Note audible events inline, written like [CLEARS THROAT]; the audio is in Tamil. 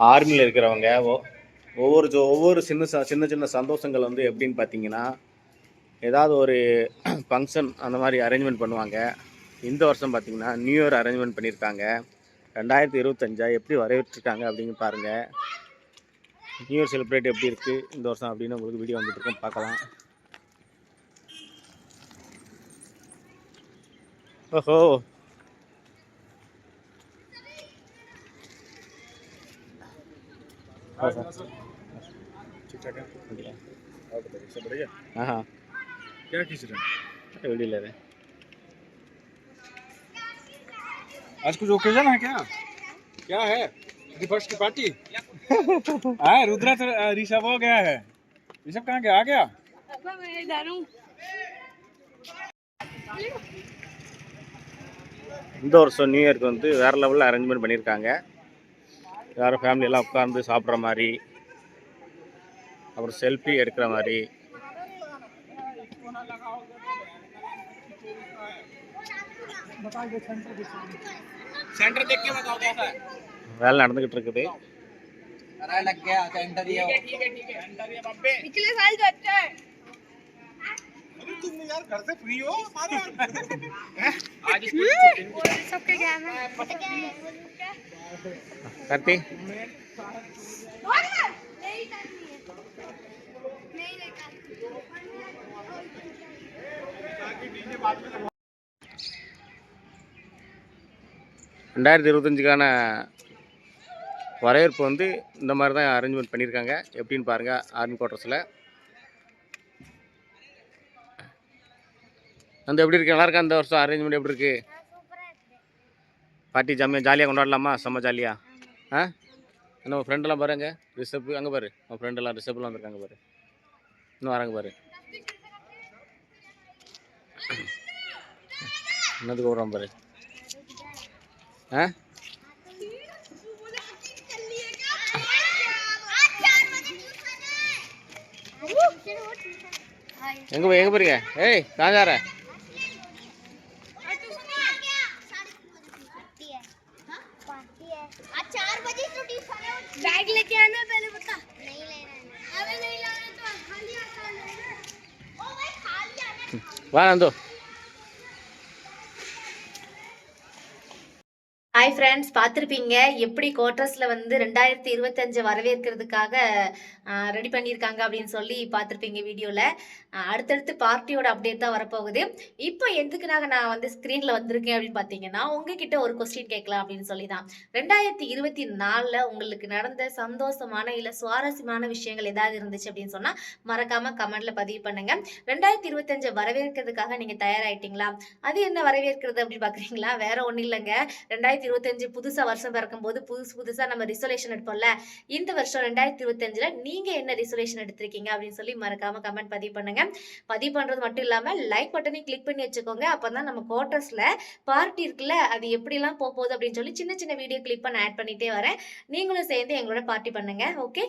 ஆர்மியில் இருக்கிறவங்க ஒவ்வொரு ஜோ- ஒவ்வொரு சின்ன சின்ன சின்ன சந்தோஷங்கள் வந்து எப்படின்னு பார்த்தீங்கன்னா ஏதாவது ஒரு [CLEARS THROAT] ஃபங்க்ஷன் அந்த மாதிரி அரேஞ்ச்மெண்ட் பண்ணுவாங்க. இந்த வருஷம் பார்த்தீங்கன்னா நியூ இயர் அரேஞ்ச்மெண்ட் பண்ணியிருக்காங்க ரெண்டாயிரத்தி இருபத்தஞ்சா எப்படி வரவேற்றிருக்காங்க அப்படின்னு பாருங்கள் நியூ இயர் செலிப்ரேட் எப்படி இருக்குது இந்த வருஷம் அப்படின்னு உங்களுக்கு வீடியோ வந்துட்டுருக்கோம் பார்க்கலாம். ஓஹோ! ठीक ठाक है और बताइए सब बढ़िया ஆஹா क्या खींच रहे हैं வெளியில் இரு. आज कुछ ओकेजन है क्या क्या है रिवर्स की पार्टी [LAUGHS] हाँ रुद्रा तो अ, ऋषभ हो गया है ऋषभ कहाँ गया आ गया पापा मैं इधर हूँ இந்த வருஷம் நியூ இயர்க்கு வந்து வேறு லெவலில் அரேஞ்ச்மெண்ட் பண்ணியிருக்காங்க வேறு ஃபேமிலியெல்லாம் உட்காந்து சாப்பிட்ற மாதிரி அப்புறம் செல்ஃபி எடுக்கிற மாதிரி सेंटर देख के बताओ कैसा है வேலை நடந்துக்கிட்டு இருக்குது अरे लग गया सेंटर ये पिछले साल तो अच्छा है तुम यार घर से फ्री हो आज सबके क्या है கார்த்தி ரெண்டாயிரத்தி இருபத்தஞ்சுக்கான வரவேற்பு வந்து இந்த மாதிரி தான் அரேஞ்ச்மெண்ட் பண்ணியிருக்காங்க. எப்படின்னு பாருங்கள் ஆர்மி குவார்ட்டர்ஸில் அந்த எப்படி இருக்குது நல்லா இருக்கா? இந்த வருஷம் அரேஞ்ச்மெண்ட் எப்படி இருக்குது பார்ட்டி ஜாமியாக ஜாலியாக கொண்டாடலாமா? செம்ம ஜாலியாக ஆ? என்ன உன் ஃப்ரெண்டெல்லாம் பாருங்க. ரிஷப் அங்கே பாரு. உன் ஃப்ரெண்டெல்லாம் ரிஷப்லாம் வந்திருக்காங்க பாரு. இன்னும் வராங்க பாரு. என்னதுக்கு விட்றான் பாரு? ஆ? எங்கே போய் எங்கே போறீங்க? ஏய் காஞ்சார வாங்க ஹாய் ஃப்ரெண்ட்ஸ் பார்த்துருப்பீங்க. எப்படி குவார்ட்டர்ஸில் வந்து ரெண்டாயிரத்தி இருபத்தஞ்சு வரவேற்கிறதுக்காக ரெடி பண்ணியிருக்காங்க அப்படின்னு சொல்லி பார்த்துருப்பீங்க வீடியோவில் அடுத்தடுத்து பார்ட்டியோட அப்டேட் தான் வரப்போகுது. இப்போ எதுக்குனாக நான் வந்து ஸ்க்ரீனில் வந்திருக்கேன் அப்படின்னு பார்த்தீங்கன்னா உங்ககிட்ட ஒரு கொஸ்டின் கேட்கலாம் அப்படின்னு சொல்லி தான் ரெண்டாயிரத்தி இருபத்தி நாலில் உங்களுக்கு நடந்த சந்தோஷமான இல்லை சுவாரஸ்யமான விஷயங்கள் ஏதாவது இருந்துச்சு அப்படின்னு சொன்னால் மறக்காமல் கமெண்ட்டில் பதிவு பண்ணுங்கள் ரெண்டாயிரத்தி இருபத்தஞ்சு வரவேற்கிறதுக்காக நீங்கள் தயாராகிட்டீங்களா அது என்ன வரவேற்கிறது அப்படின்னு பார்க்குறீங்களா வேற ஒன்றும் இல்லைங்க. ரெண்டாயிரத்தி இருபத்தஞ்சு புதுசா வருஷம் பிறக்கும் போது புதுசு புதுசா நம்ம ரிசொலேஷன் எடுப்போம்ல. இந்த வருஷம் ரெண்டாயிரத்தி இருபத்தஞ்சுல நீங்க என்ன ரிசொலேஷன் எடுத்திருக்கீங்க அப்படின்னு சொல்லி மறக்காம கமெண்ட் பதிவு பண்ணுங்க. பதிவு பண்றது மட்டும் இல்லாம லைக் பட்டனையும் கிளிக் பண்ணி வச்சுக்கோங்க. அப்பதான் நம்ம குவார்டர்ஸ்ல பார்ட்டி இருக்குல்ல அது எப்படிலாம் போக போகுது அப்படின்னு சொல்லி சின்ன சின்ன வீடியோ கிளிக் பண்ண ஆட் பண்ணிட்டே வரேன். நீங்களும் சேர்ந்து எங்களோட பார்ட்டி பண்ணுங்க. ஓகே